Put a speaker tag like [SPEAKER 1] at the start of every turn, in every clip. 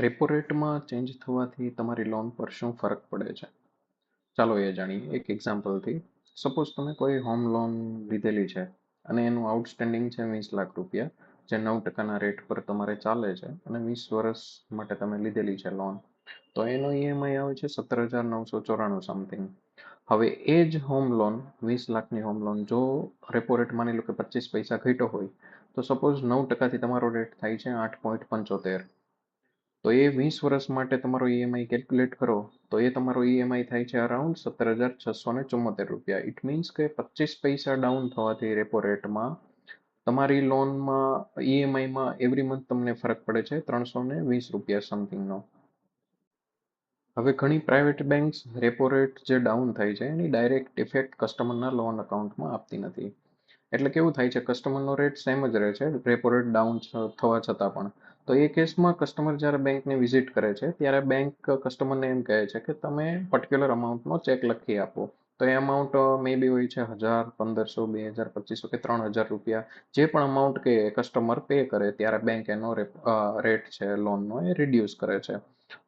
[SPEAKER 1] Repo રેટમાં change થવાથી તમારી લોન પર શું ફરક પડે છે? ચાલો એ જાણીએ. એક એક્ઝામ્પલથી સપોઝ તમે કોઈ હોમ લોન લીધેલી છે અને એનું આઉટસ્ટેન્ડિંગ છે વીસ લાખ રૂપિયા, જે નવ ટકાના રેટ પર તમારે ચાલે છે અને વીસ વર્ષ માટે તમે લીધેલી છે લોન તો એનો ઈએમઆઈ આવે છે સત્તર હજાર નવસો ચોરાણું સમથિંગ હવે એ જ હોમ લોન વીસ લાખની હોમ લોન જો રેપો રેટ માની લો કે પચીસ પૈસા ઘટ્યો હોય, તો સપોઝ નવ ટકાથી તમારો રેટ થાય છે આઠ પોઈન્ટ પંચોતેર. તો એ વીસ વર્ષ માટે તમારો ઈએમઆઈ કેલ્ક્યુલેટ કરો. તો એ તમારો ઈએમઆઈ થાય છે અરાઉન્ડ સત્તર હજાર છસો ને ચુમ્મોતેર રૂપિયા. ઇટ મીન્સ કે પચીસ પૈસા ડાઉન થવાથી રેપો રેટમાં તમારી લોનમાં ઈએમઆઈમાં એવરી મંથ તમને ફરક પડે છે ત્રણસો ને વીસ રૂપિયા સમથિંગનો હવે ઘણી પ્રાઇવેટ બેંક્સ રેપો રેટ જે ડાઉન થાય છે એની ડાયરેક્ટ ઇફેક્ટ કસ્ટમરના લોન અકાઉન્ટમાં આપતી નથી. એટલે કેવું થાય છે કસ્ટમરનો રેટ સેમ જ રહે છે. રેપો રેટ ડાઉન થવા છતાં પણ. તો એ કેસમાં કસ્ટમર જ્યારે બેંકને વિઝિટ કરે છે, ત્યારે બેંક કસ્ટમરને એમ કહે છે કે તમે પર્ટિક્યુલર અમાઉન્ટનો ચેક લખી આપો. તો એ અમાઉન્ટ મે બી હોય છે હજાર, પંદરસો, બે હજાર, પચીસો કે ત્રણ હજાર રૂપિયા. જે પણ અમાઉન્ટ કે કસ્ટમર પે કરે ત્યારે બેંક એનો રેટ છે લોનનો એ રિડ્યુસ કરે છે.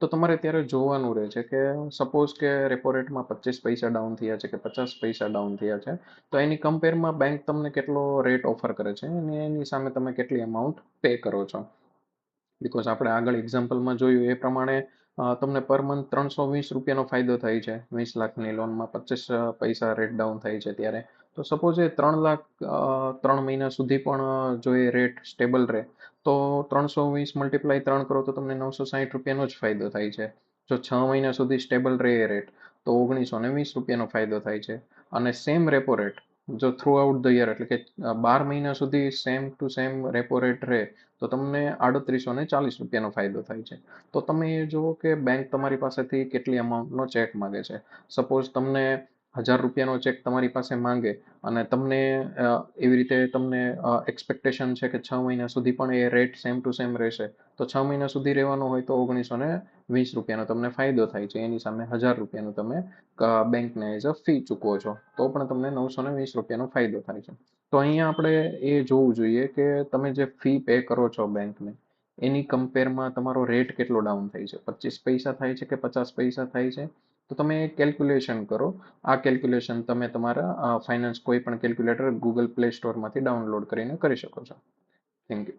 [SPEAKER 1] તો તમારે ત્યારે જોવાનું રહે છે કે સપોઝ કે રેપો રેટમાં પચીસ પૈસા ડાઉન થયા છે કે પચાસ પૈસા ડાઉન થયા છે, તો એની કમ્પેરમાં બેંક તમને કેટલો રેટ ઓફર કરે છે અને એની સામે તમે કેટલી અમાઉન્ટ પે કરો છો. બિકોઝ આપણે આગળ એક્ઝામ્પલમાં જોયું એ પ્રમાણે તમને પર મંથ ત્રણસો વીસ રૂપિયાનો ફાયદો થાય છે. વીસ લાખની લોનમાં પચીસ પૈસા રેટ ડાઉન થાય છે ત્યારે. તો સપોઝ એ ત્રણ લાખ ત્રણ મહિના સુધી પણ જો એ રેટ સ્ટેબલ રહે, તો ત્રણસો વીસ મલ્ટીપ્લાય ત્રણ કરો તો તમને નવસો સાહીઠ રૂપિયાનો જ ફાયદો થાય છે. જો છ મહિના સુધી સ્ટેબલ રહે એ રેટ તો ઓગણીસો ને વીસ રૂપિયાનો ફાયદો થાય છે. અને સેમ રેપો રેટ જો થ્રુ આઉટ ધ યર એટલે કે બાર મહિના સુધી same to same repo rate રહે, તો તમને આડત્રીસો ને ચાલીસ રૂપિયાનો ફાયદો થાય છે. તો તમે એ જુઓ કે બેંક તમારી પાસેથી કેટલી અમાઉન્ટનો ચેક માગે છે. સપોઝ તમને હજાર રૂપિયાનો ચેક તમારી પાસે માંગે અને તમને એવી રીતે તમને એક્સપેક્ટેશન છે કે છ મહિના સુધી પણ એ રેટ સેમ ટુ સેમ રહેશે. તો છ મહિના સુધી રહેવાનો હોય તો ઓગણીસો ને વીસ રૂપિયાનો તમને ફાયદો થાય છે. એની સામે હજાર રૂપિયાનું તમે બેંકને એઝ અ ફી ચૂકવો છો. તો પણ તમને નવસો ને વીસ રૂપિયાનો ફાયદો થાય છે. તો અહીંયા આપણે એ જોવું જોઈએ કે તમે જે ફી પે કરો છો બેંકને, એની કમ્પેરમાં તમારો રેટ કેટલો ડાઉન થાય છે? પચીસ પૈસા થાય છે કે પચાસ પૈસા થાય છે? તો તમે કેલ્ક્યુલેશન કરો. આ કેલ્ક્યુલેશન તમે તમારા ફાઇનાન્સ કોઈ પણ કેલ્ક્યુલેટર ગૂગલ પ્લે સ્ટોરમાંથી ડાઉનલોડ કરીને કરી શકો છો. Thank you